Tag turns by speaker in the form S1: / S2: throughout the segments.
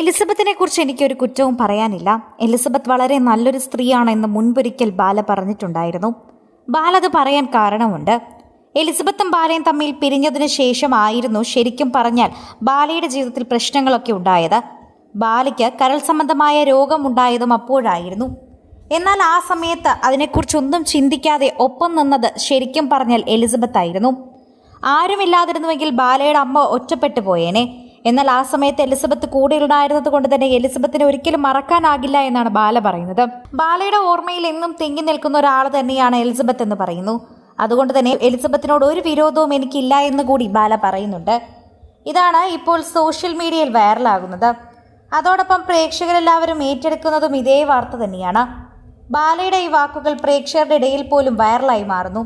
S1: എലിസബത്തിനെ കുറിച്ച് എനിക്കൊരു കുറ്റവും പറയാനില്ല. എലിസബത്ത് വളരെ നല്ലൊരു സ്ത്രീയാണെന്ന് മുൻപൊരിക്കൽ ബാല പറഞ്ഞിട്ടുണ്ടായിരുന്നു. ബാല അത് പറയാൻ കാരണമുണ്ട്. എലിസബത്തും ബാലയും തമ്മിൽ പിരിഞ്ഞതിന് ശേഷമായിരുന്നു ശരിക്കും പറഞ്ഞാൽ ബാലയുടെ ജീവിതത്തിൽ പ്രശ്നങ്ങളൊക്കെ ഉണ്ടായത്. ബാലയ്ക്ക് കരൾ സംബന്ധമായ രോഗമുണ്ടായതും അപ്പോഴായിരുന്നു. എന്നാൽ ആ സമയത്ത് അതിനെക്കുറിച്ചൊന്നും ചിന്തിക്കാതെ ഒപ്പം നിന്നത് ശരിക്കും പറഞ്ഞാൽ എലിസബത്തായിരുന്നു. ആരുമില്ലാതിരുന്നുവെങ്കിൽ ബാലയുടെ അമ്മ ഒറ്റപ്പെട്ടു പോയേനെ. എന്നാൽ ആ സമയത്ത് എലിസബത്ത് കൂടെ ഉണ്ടായിരുന്നത് കൊണ്ട് തന്നെ എലിസബത്തിനെ ഒരിക്കലും മറക്കാനാകില്ല എന്നാണ് ബാല പറയുന്നത്. ബാലയുടെ ഓർമ്മയിൽ എന്നും തിങ്ങി നിൽക്കുന്ന ഒരാൾ തന്നെയാണ് എലിസബത്ത് എന്ന് പറയുന്നു. അതുകൊണ്ട് തന്നെ എലിസബത്തിനോട് ഒരു വിരോധവും എനിക്കില്ല എന്ന് കൂടി ബാല പറയുന്നുണ്ട്. ഇതാണ് ഇപ്പോൾ സോഷ്യൽ മീഡിയയിൽ വൈറലാകുന്നത്. അതോടൊപ്പം പ്രേക്ഷകരെല്ലാവരും ഏറ്റെടുക്കുന്നതും ഇതേ വാർത്ത തന്നെയാണ്. ബാലയുടെ ഈ വാക്കുകൾ പ്രേക്ഷകരുടെ ഇടയിൽ പോലും വൈറലായി മാറുന്നു.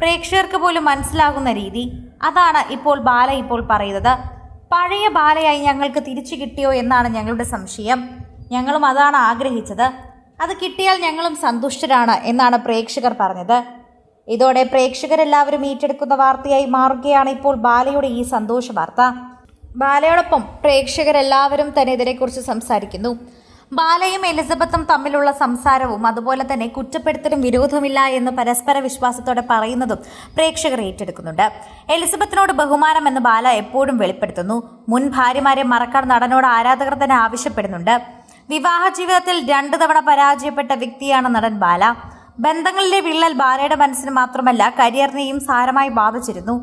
S1: പ്രേക്ഷകർക്ക് പോലും മനസ്സിലാകുന്ന രീതി. അതാണ് ഇപ്പോൾ ബാല ഇപ്പോൾ പറയുന്നത്. പഴയ ബാലയായി ഞങ്ങൾക്ക് തിരിച്ചു കിട്ടിയോ എന്നാണ് ഞങ്ങളുടെ സംശയം. ഞങ്ങളും അതാണ് ആഗ്രഹിച്ചത്. അത് കിട്ടിയാൽ ഞങ്ങളും സന്തുഷ്ടരാണ് എന്നാണ് പ്രേക്ഷകർ പറഞ്ഞത്. ഇതോടെ പ്രേക്ഷകരെല്ലാവരും ഏറ്റെടുക്കുന്ന വാർത്തയായി മാറുകയാണ് ഇപ്പോൾ ബാലയുടെ ഈ സന്തോഷ വാർത്ത. ബാലയോടൊപ്പം പ്രേക്ഷകരെല്ലാവരും തന്നെ ഇതിനെക്കുറിച്ച് സംസാരിക്കുന്നു. ബാലയും എലിസബത്തും തമ്മിലുള്ള സംസാരവും അതുപോലെ തന്നെ കുറ്റപ്പെടുത്തലും വിരോധമില്ല എന്ന് പരസ്പര വിശ്വാസത്തോടെ പറയുന്നതും പ്രേക്ഷകർ ഏറ്റെടുക്കുന്നുണ്ട്. എലിസബത്തിനോട് ബഹുമാനം എന്ന് ബാല എപ്പോഴും വെളിപ്പെടുത്തുന്നു. മുൻ ഭാര്യമാരെ മറക്കാൻ നടനോട് ആരാധകർ തന്നെ ആവശ്യപ്പെടുന്നുണ്ട്. വിവാഹ ജീവിതത്തിൽ രണ്ടു തവണ പരാജയപ്പെട്ട വ്യക്തിയാണ് നടൻ ബാല. ബന്ധങ്ങളിലെ വിള്ളൽ ബാലയുടെ മനസ്സിന് മാത്രമല്ല കരിയറിനെയും സാരമായി ബാധിച്ചിരുന്നു.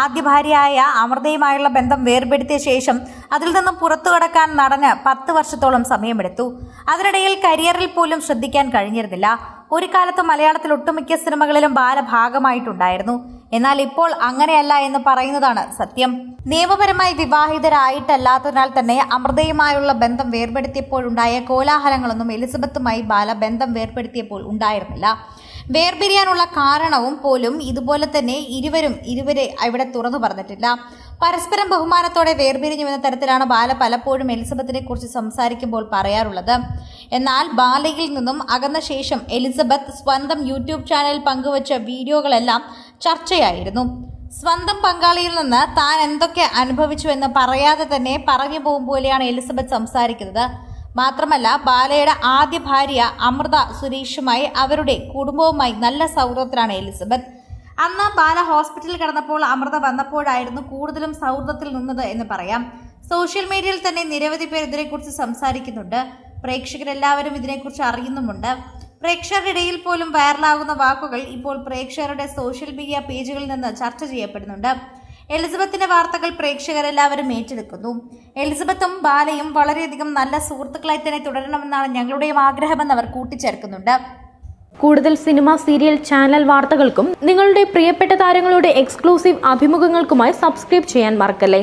S1: ആദ്യ ഭാര്യയായ അമൃതയുമായുള്ള ബന്ധം വേർപെടുത്തിയ ശേഷം അതിൽ നിന്നും പുറത്തു കടക്കാൻ നടന് പത്ത് വർഷത്തോളം സമയമെടുത്തു. അതിനിടയിൽ കരിയറിൽ പോലും ശ്രദ്ധിക്കാൻ കഴിഞ്ഞിരുന്നില്ല. ഒരു കാലത്ത് മലയാളത്തിൽ ഒട്ടുമിക്ക സിനിമകളിലും ബാല ഭാഗമായിട്ടുണ്ടായിരുന്നു. എന്നാൽ ഇപ്പോൾ അങ്ങനെയല്ല എന്ന് പറയുന്നതാണ് സത്യം. നിയമപരമായി വിവാഹിതരായിട്ടല്ലാത്തതിനാൽ തന്നെ അമൃതയുമായുള്ള ബന്ധം വേർപെടുത്തിയപ്പോഴുണ്ടായ കോലാഹലങ്ങളൊന്നും എലിസബത്തുമായി ബാല ബന്ധം വേർപെടുത്തിയപ്പോൾ ഉണ്ടായിരുന്നില്ല. വേർപിരിയാനുള്ള കാരണവും പോലും ഇതുപോലെ തന്നെ ഇരുവരും ഇരുവരെ ഇവിടെ തുറന്നു പറഞ്ഞിട്ടില്ല. പരസ്പരം ബഹുമാനത്തോടെ വേർപിരിഞ്ഞു എന്ന തരത്തിലാണ് ബാല പലപ്പോഴും എലിസബത്തിനെ കുറിച്ച് സംസാരിക്കുമ്പോൾ പറയാറുള്ളത്. എന്നാൽ ബാലയിൽ നിന്നും അകന്ന ശേഷം എലിസബത്ത് സ്വന്തം യൂട്യൂബ് ചാനൽ പങ്കുവച്ച വീഡിയോകളെല്ലാം ചർച്ചയായിരുന്നു. സ്വന്തം പങ്കാളിയിൽ നിന്ന് താൻ എന്തൊക്കെ അനുഭവിച്ചു എന്ന് പറയാതെ തന്നെ പറഞ്ഞു പോകും പോലെയാണ് എലിസബത്ത് സംസാരിക്കുന്നത്. മാത്രമല്ല ബാലയുടെ ആദ്യ ഭാര്യ അമൃത സുരേഷുമായി അവരുടെ കുടുംബവുമായി നല്ല സൗഹൃദത്തിലാണ് എലിസബത്ത്. അന്ന് ബാല ഹോസ്പിറ്റലിൽ കിടന്നപ്പോൾ അമൃത വന്നപ്പോഴായിരുന്നു കൂടുതലും സൗഹൃദത്തിൽ നിന്നത് എന്ന് പറയാം. സോഷ്യൽ മീഡിയയിൽ തന്നെ നിരവധി പേർ ഇതിനെക്കുറിച്ച് സംസാരിക്കുന്നുണ്ട്. പ്രേക്ഷകരെല്ലാവരും ഇതിനെക്കുറിച്ച് അറിയുന്നുമുണ്ട്. പ്രേക്ഷകരുടെ ഇടയിൽ പോലും വൈറലാകുന്ന വാക്കുകൾ ഇപ്പോൾ പ്രേക്ഷകരുടെ സോഷ്യൽ മീഡിയ പേജുകളിൽ നിന്ന് ചർച്ച ചെയ്യപ്പെടുന്നുണ്ട്. എലിസബത്തിന്റെ വാർത്തകൾ പ്രേക്ഷകരെല്ലാവരും ഏറ്റെടുക്കുന്നു. എലിസബത്തും ബാലയും വളരെയധികം നല്ല സുഹൃത്തുക്കളായി തന്നെ തുടരണമെന്നാണ് ഞങ്ങളുടെയും ആഗ്രഹമെന്ന് അവർ കൂട്ടിച്ചേർക്കുന്നുണ്ട്.
S2: കൂടുതൽ സിനിമ സീരിയൽ ചാനൽ വാർത്തകൾക്കും നിങ്ങളുടെ പ്രിയപ്പെട്ട താരങ്ങളുടെ എക്സ്ക്ലൂസീവ് അഭിമുഖങ്ങൾക്കുമായി സബ്സ്ക്രൈബ് ചെയ്യാൻ മറക്കല്ലേ?